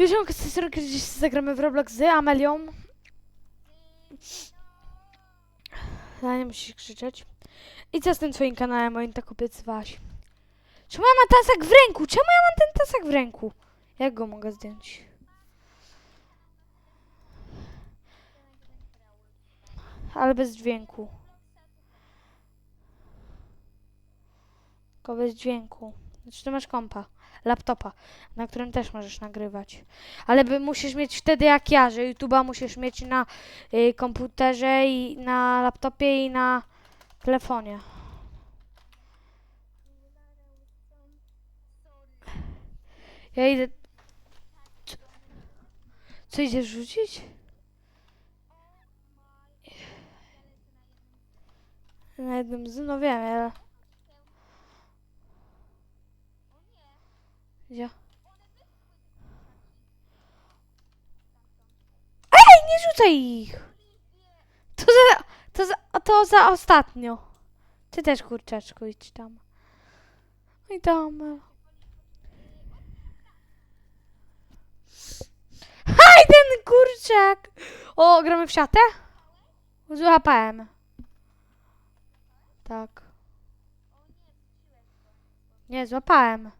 Już mam stronę, gdzieś zagramy w Roblox z Amelią. Ale nie musisz krzyczeć. I co z tym twoim kanałem, moim tak obiecywałaś? Czemu ja mam tasak w ręku? Czemu ja mam ten tasak w ręku? Jak go mogę zdjąć? Ale bez dźwięku. Tylko bez dźwięku. Znaczy ty masz kompa, laptopa, na którym też możesz nagrywać. Ale by, musisz mieć wtedy jak ja, że YouTube'a musisz mieć na y, komputerze i na laptopie i na telefonie. Ja idę... Co, idziesz rzucić? Na jednym z... No wiem, ale... Gdzie? Ej, nie rzucaj ich! To za... To za... To za ostatnio. Ty też, kurczaczku, idź tam. I tam... Haj, ten kurczak! O, gramy w siatę? Złapałem. Tak. Nie, złapałem.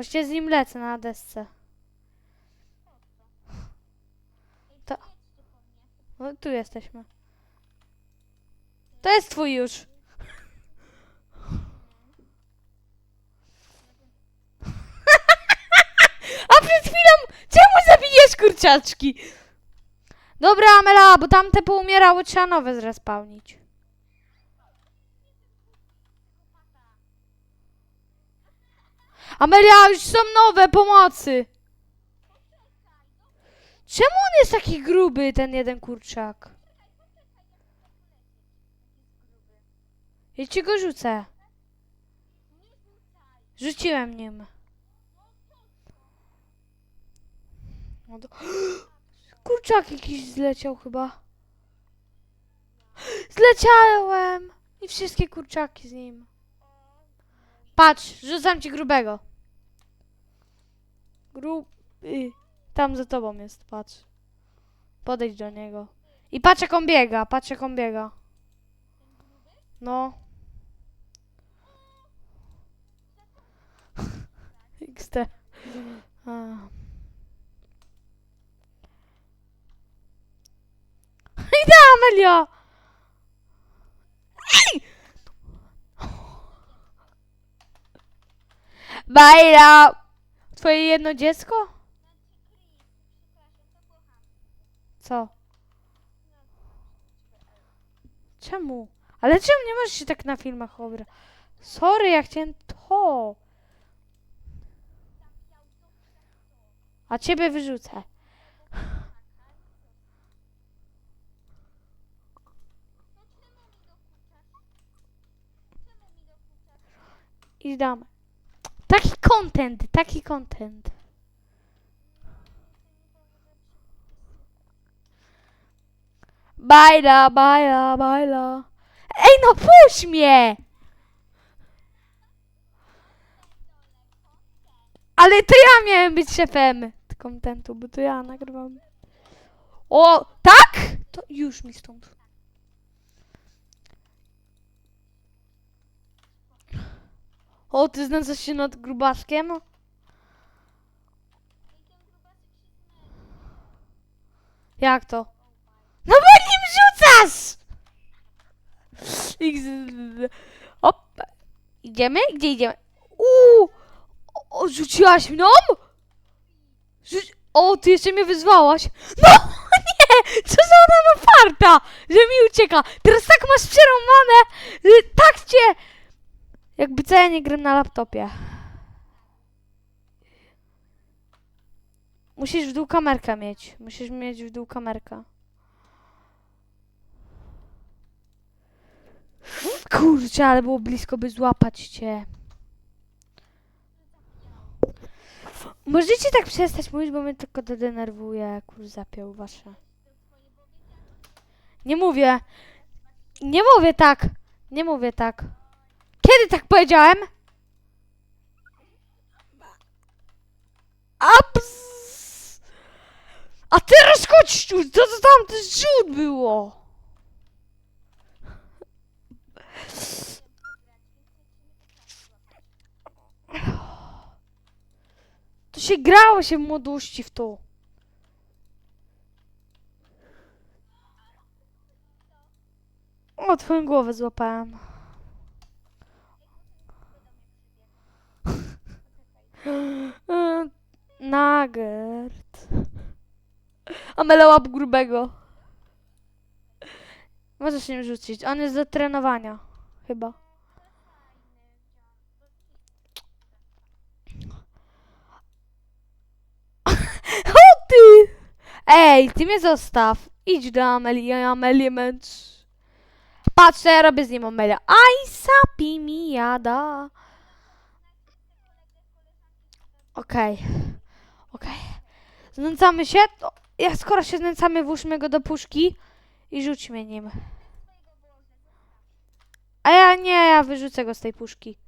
Właściwie z nim lecę na desce. To... No, tu jesteśmy. To jest twój już. A przed chwilą czemu zabijesz kurczaczki? Dobra, Amela, bo tamte poumierały, trzeba nowe zrespawnić. Amelia, już są nowe pomocy. Czemu on jest taki gruby, ten jeden kurczak? Ja ci go rzucę. Rzuciłem nim. No. Kurczak jakiś zleciał chyba. Zleciałem! I wszystkie kurczaki z nim. Patrz, rzucam ci grubego. Gruby. Tam za tobą jest, patrz. Podejdź do niego. I patrz jak on biega, patrz jak on biega. No. XT. A. Idę, Amelia! Ej! Bajra! Twoje jedno dziecko? Co? Czemu? Ale czemu nie możesz się tak na filmach obrać? Sorry, ja chciałem to. A ciebie wyrzucę. I dam. Content, taki content. Bajla, bajla, bajla. Ej, no puść mnie! Ale to ja miałem być szefem kontentu, bo to ja nagrywam. O, tak? To już mi stąd. O, ty znęcasz się nad grubaszkiem? Jak to? No bo nim rzucasz! Hop. Idziemy? Gdzie idziemy? Uuu! O, rzuciłaś mną? Rzuci... O, ty jeszcze mnie wyzwałaś. No nie! Co za ona ma farta, że mi ucieka. Teraz tak masz przerąbane, że tak cię... Jakby co ja nie gram na laptopie. Musisz w dół kamerkę mieć. Musisz mieć w dół kamerkę. Kurczę, ale było blisko, by złapać cię. Możecie tak przestać mówić, bo mnie tylko to denerwuje. Kur zapiął wasze. Nie mówię. Nie mówię tak. Nie mówię tak. Kiedy tak powiedziałem? Abs. A teraz chodź to co tam ten rzut było? To się grało się w młodości w to. O, twoją głowę złapałem. Nugget. Amela łap grubego. Możesz nim rzucić. On jest do trenowania. Chyba. O ty! Ej, ty mnie zostaw. Idź do Ameli, ja Amelię męcz. Patrz, ja robię z nim Amelia. Aj, sapi mi jada. Okej. Okej. Znęcamy się? To ja skoro się znęcamy, włóżmy go do puszki i rzućmy nim. A ja nie, ja wyrzucę go z tej puszki.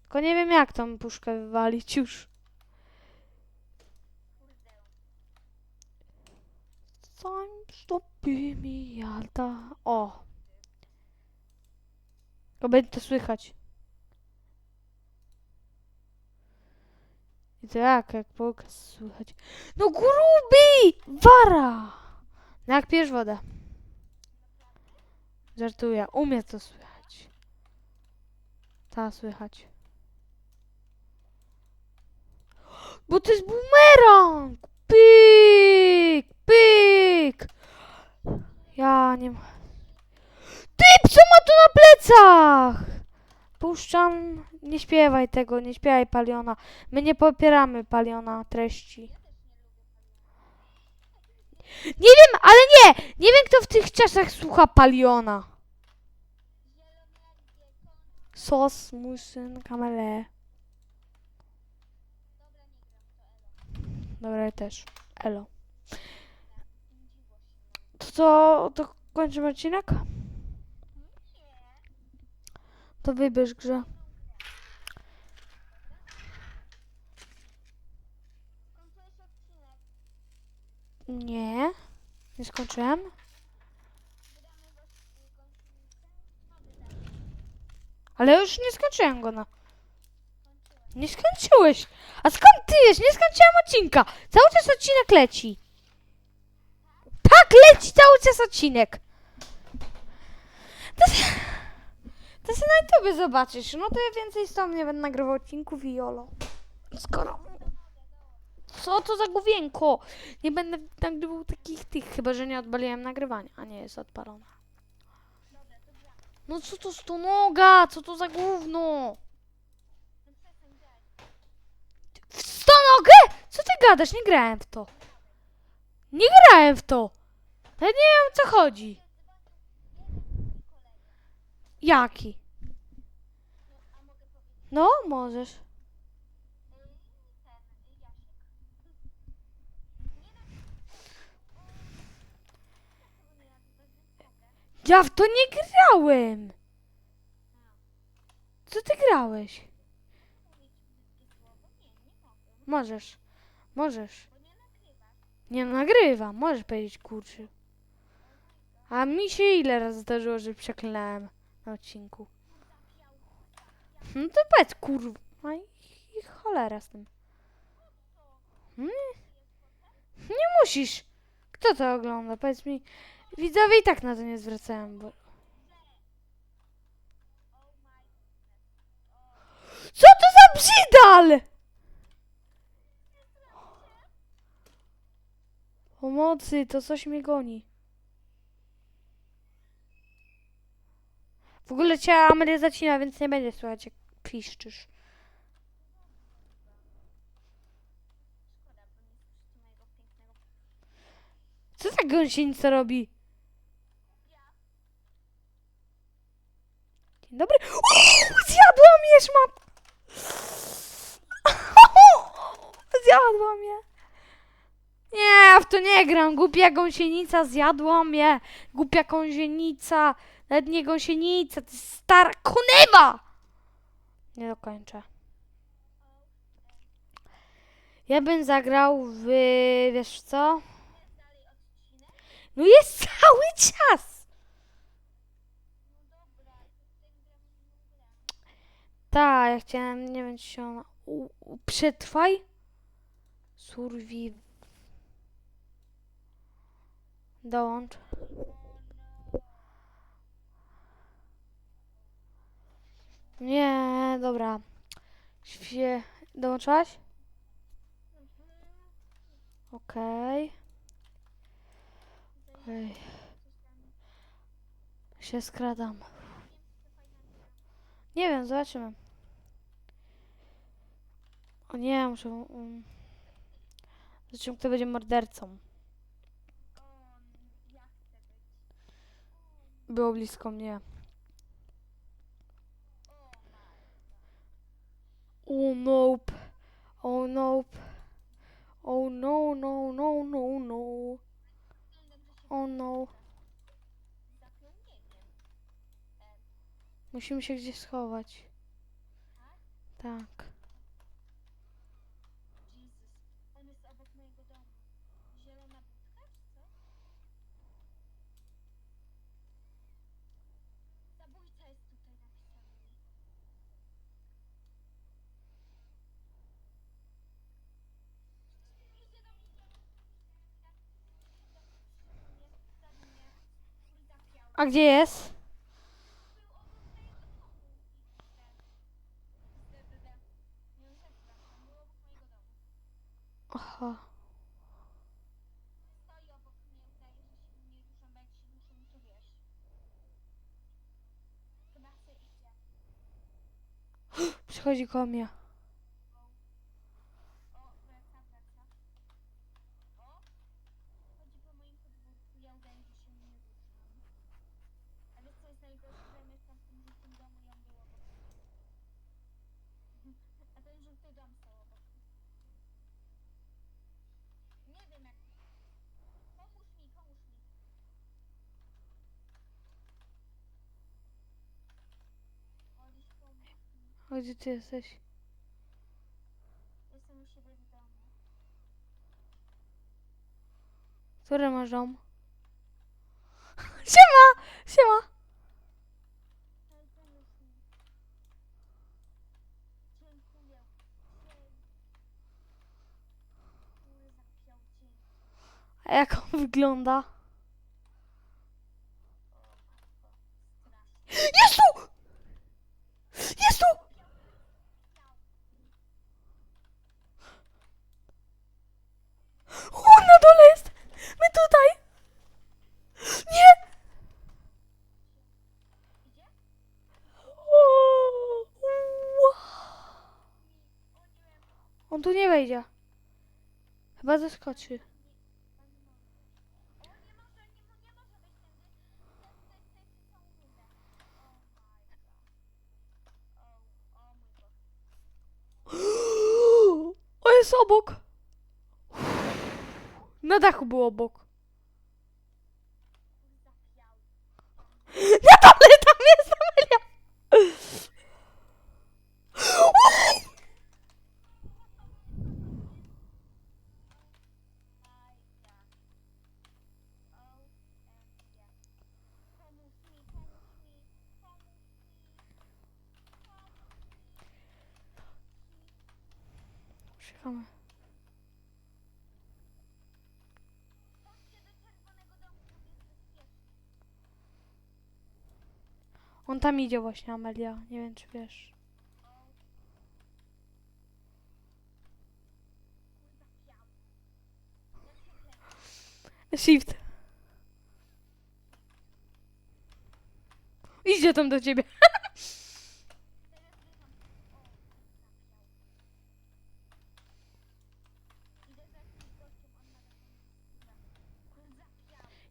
Tylko nie wiem jak tą puszkę wywalić już. Time stopy mi jada. O. To to słychać. I to jak, pokaz słychać. No gruby! Wara! No jak pijesz wodę. Żartuję, umie to słychać. Ta słychać. Bo to jest bumerang! Pyk! Pyk! Ja nie ma. Typ, co ma tu na plecach? Puszczam. Nie śpiewaj tego, nie śpiewaj Paliona. My nie popieramy Paliona treści. Nie wiem, ale nie! Nie wiem, kto w tych czasach słucha Paliona. Sos, mój syn, kamele. Dobra, ja też. Elo. To co, to kończymy odcinek? To wybierz grze. Nie. Nie skończyłem. Ale już nie skończyłem go na. Nie skończyłeś. A skąd ty wiesz? Nie skończyłem odcinka. Cały czas odcinek leci. Tak, leci cały czas odcinek. To, to sobie na YouTube zobaczysz. No to ja więcej z tobą nie będę nagrywał odcinków i jolo. Skoro... Co to za główienko? Nie będę nagrywał takich tych, chyba że nie odpaliłem nagrywania, a nie jest odpalona. No co to z to noga? Co to za gówno? W sto nogę? Co ty gadasz? Nie grałem w to. Nie grałem w to. Ja nie wiem co chodzi. Jaki? No, możesz. Ja w to nie grałem. Co ty grałeś? Możesz. Możesz. Nie nagrywam, możesz powiedzieć kurczy. A mi się ile razy zdarzyło, że przeklinałem na odcinku. No to powiedz kurwa. I cholera z tym. Nie, nie musisz. Kto to ogląda? Powiedz mi. Widzowie i tak na to nie zwracają, bo... Co to za brzydal? Pomocy, to coś mnie goni. W ogóle cię Amelia zacina, więc nie będzie słychać jak piszczysz. Co ta gąsienica robi? Dzień dobry. Uuu, zjadła mnie szmat! Zjadła mnie. Nie, ja w to nie gram. Głupia gąsienica zjadła mnie. Głupia gąsienica. Nawet nie gąsienica, to jest stara konewa! Nie dokończę. Ja bym zagrał w... wiesz co? No jest cały czas! Tak, ja chciałem, nie wiem, czy się ona... U, u, przetrwaj? Surviv... Dołącz. Nie, dobra. Świe... Dołączałaś? Okej. Okej. Się skradam. Nie wiem, zobaczymy. O nie, muszę... Um... Zobaczymy, kto będzie mordercą. Było blisko mnie. Oh nope. Oh nope. Oh no, no, no, no, no. Oh no. Musimy się gdzieś schować. Tak. Jezus, on jest obok mojego domu. Zielona budka, czy co? Zabójca jest tutaj napisany. Idzie do mnie. Zabił mnie. Kurde, zapiał. A gdzie jest? Był obok mojego domu. I te- te- te- te. Nie uciekłem, on był obok mojego domu. Aha. Stoi obok mnie, udaje, że się nie ruszam, bo jak się ruszę, no to wiesz. Chyba chce idzie. Przychodzi koło mnie. O, wraca, wraca. O! Chodzi po moim podwórku, ja udaję, że się nie ruszam. A wiesz co jest najgorsze, że ja mieszkam w tym żółtym domu i on był obok mnie. A ten żółty dom stał obok mnie. Nie wiem jak... Pomóż mi, pomóż mi. Oliś, pomóż A gdzie ty jesteś? Jestem u siebie w domu. Który masz dom? Siema! Siema! Dziękuję. A jak on wygląda? O. Jest tu! Jest tu! O, na dole jest! My tutaj! Nie! Idzie? O, ua. O nie, Tu nie wejdzie. Chyba zaskoczy. O, jest obok! Na dachu był obok. Zapiał. Na dole tam jest Amelia! Fajka. O, em, ja. Pomóż mi, pomóż mi, pomóż mi. Czekamy. On tam idzie właśnie, Amelia. Nie wiem, czy wiesz. Shift. Idzie tam do ciebie. Teraz wycham. O, zapiał. Idę za jakimś gościem, on ma taką skórę. Kurde, zapiał. Ja jestem na drzewie. Zapiał. Na pewno, że to mówię cały czas, ale się boję. Spoko. Jestem schowana w i ledwo robi czerwonej jakby naprawdę. A teraz jest noc. Ej, po tej rundzie muszę iść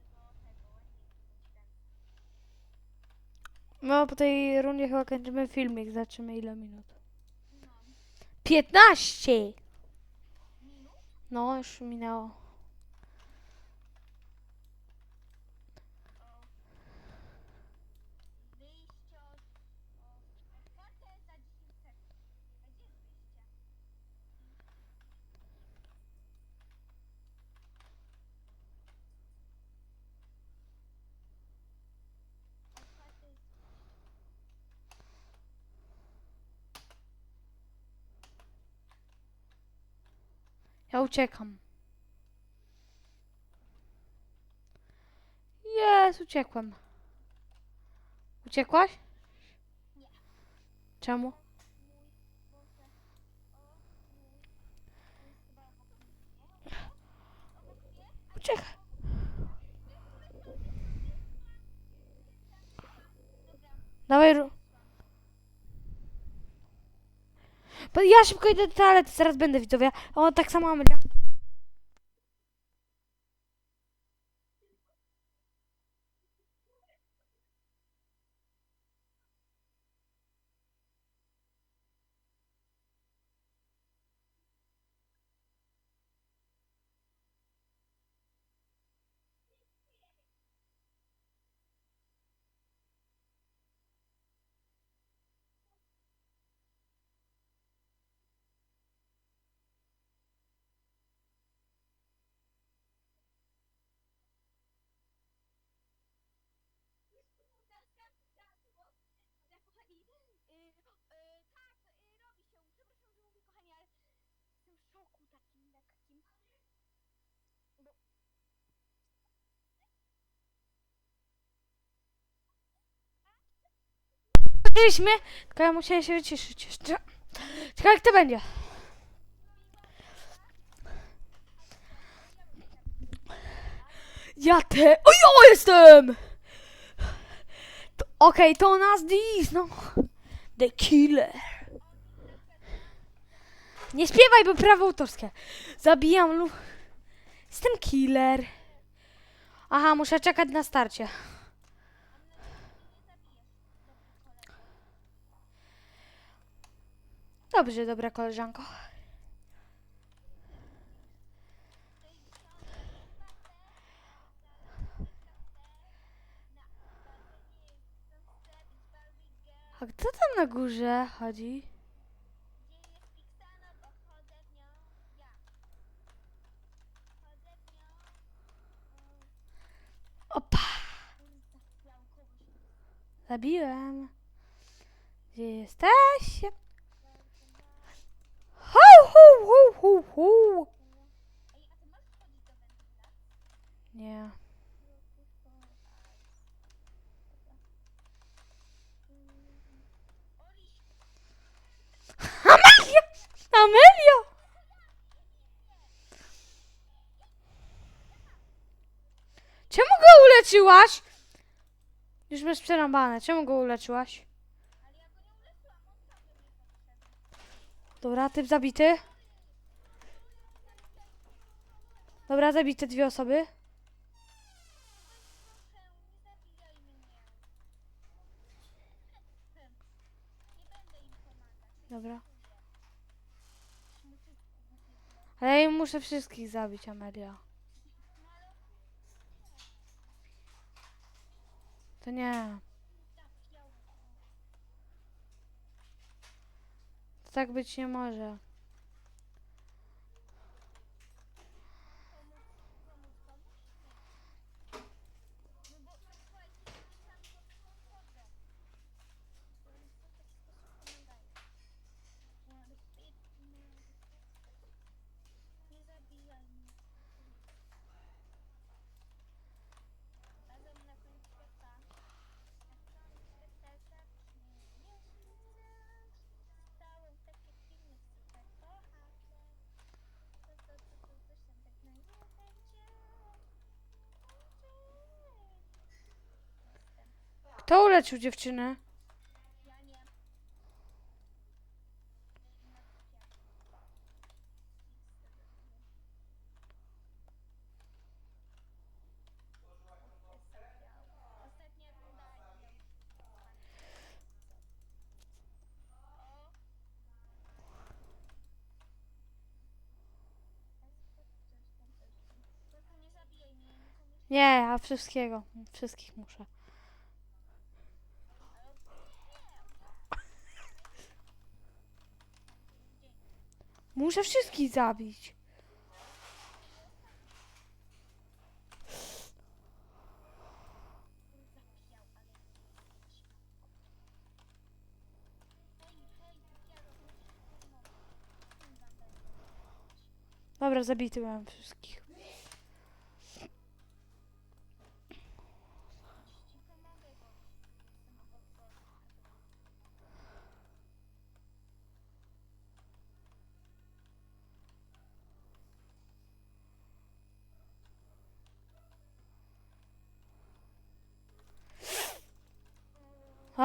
do tego, ładnie wyciąć ręce. No, po tej rundzie chyba kończymy filmik. Zobaczymy ile minut. 15. Minut? No, już minęło. O. Wyjście od... O. Otwarte za 10 sekund. A gdzie jest wyjście? Otwarte jest... Ja uciekam. Jest, uciekłem. Uciekłaś? Nie. Czemu? Mój, Boże. O, mój. To jest chyba obok mnie. Obok mnie? Uciekaj. Dobra. Dawaj. ru- Bo ja szybko idę do toalety, zaraz będę widzowie. O, tak samo Amelia. Kochani, y, y, tak, y, robi się. Przepraszam, że mówię kochani, ale jestem w szoku takim lekkim. Bo Byliśmy, tylko ja musiałem się wyciszyć jeszcze. Jak to będzie. Ja te... O ja jestem! To- Okej, to nas dis, no. The Killer. Nie śpiewaj, bo prawo autorskie. Zabijam lub... Jestem killer. Aha, muszę czekać na starcie. Dobrze, dobra koleżanko. A kto tam na górze chodzi? Opa, zabiłem. Gdzie jesteś? Hu, hu, hu, hu, hu. Ej, a ty możesz chodzić do wentylacji? Nie. Amelia! Amelia! Czemu go uleczyłaś? Już masz przerąbane. Czemu go uleczyłaś? Dobra, typ zabity. Dobra, zabite dwie osoby. Dobra. Ale ja muszę wszystkich zabić, Amelia. To nie. To tak być nie może. To uleczył dziewczynę. Nie, a wszystkiego. Wszystkich muszę. Muszę wszystkich zabić. Dobra, zabity mam wszystkich.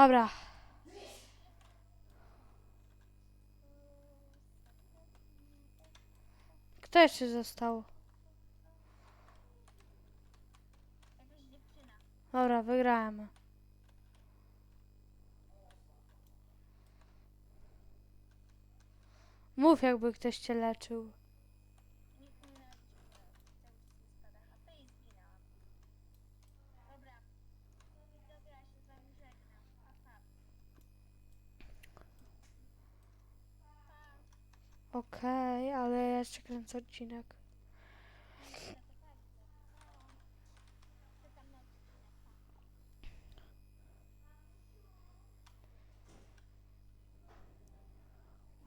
Dobra. Kto jeszcze został? Dobra, wygrałem. Mów, jakby ktoś cię leczył. Nikt nie należy cały czas mi spada HP i zginęłam. Dobra. Widzowie, ja się z wami żegnam. Pa, pa. Okej, ale ja jeszcze kręcę odcinek.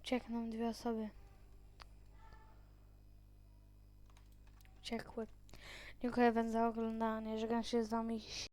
Uciekną dwie osoby. Uciekły. Dziękuję wam za oglądanie. Żegnam się z wami.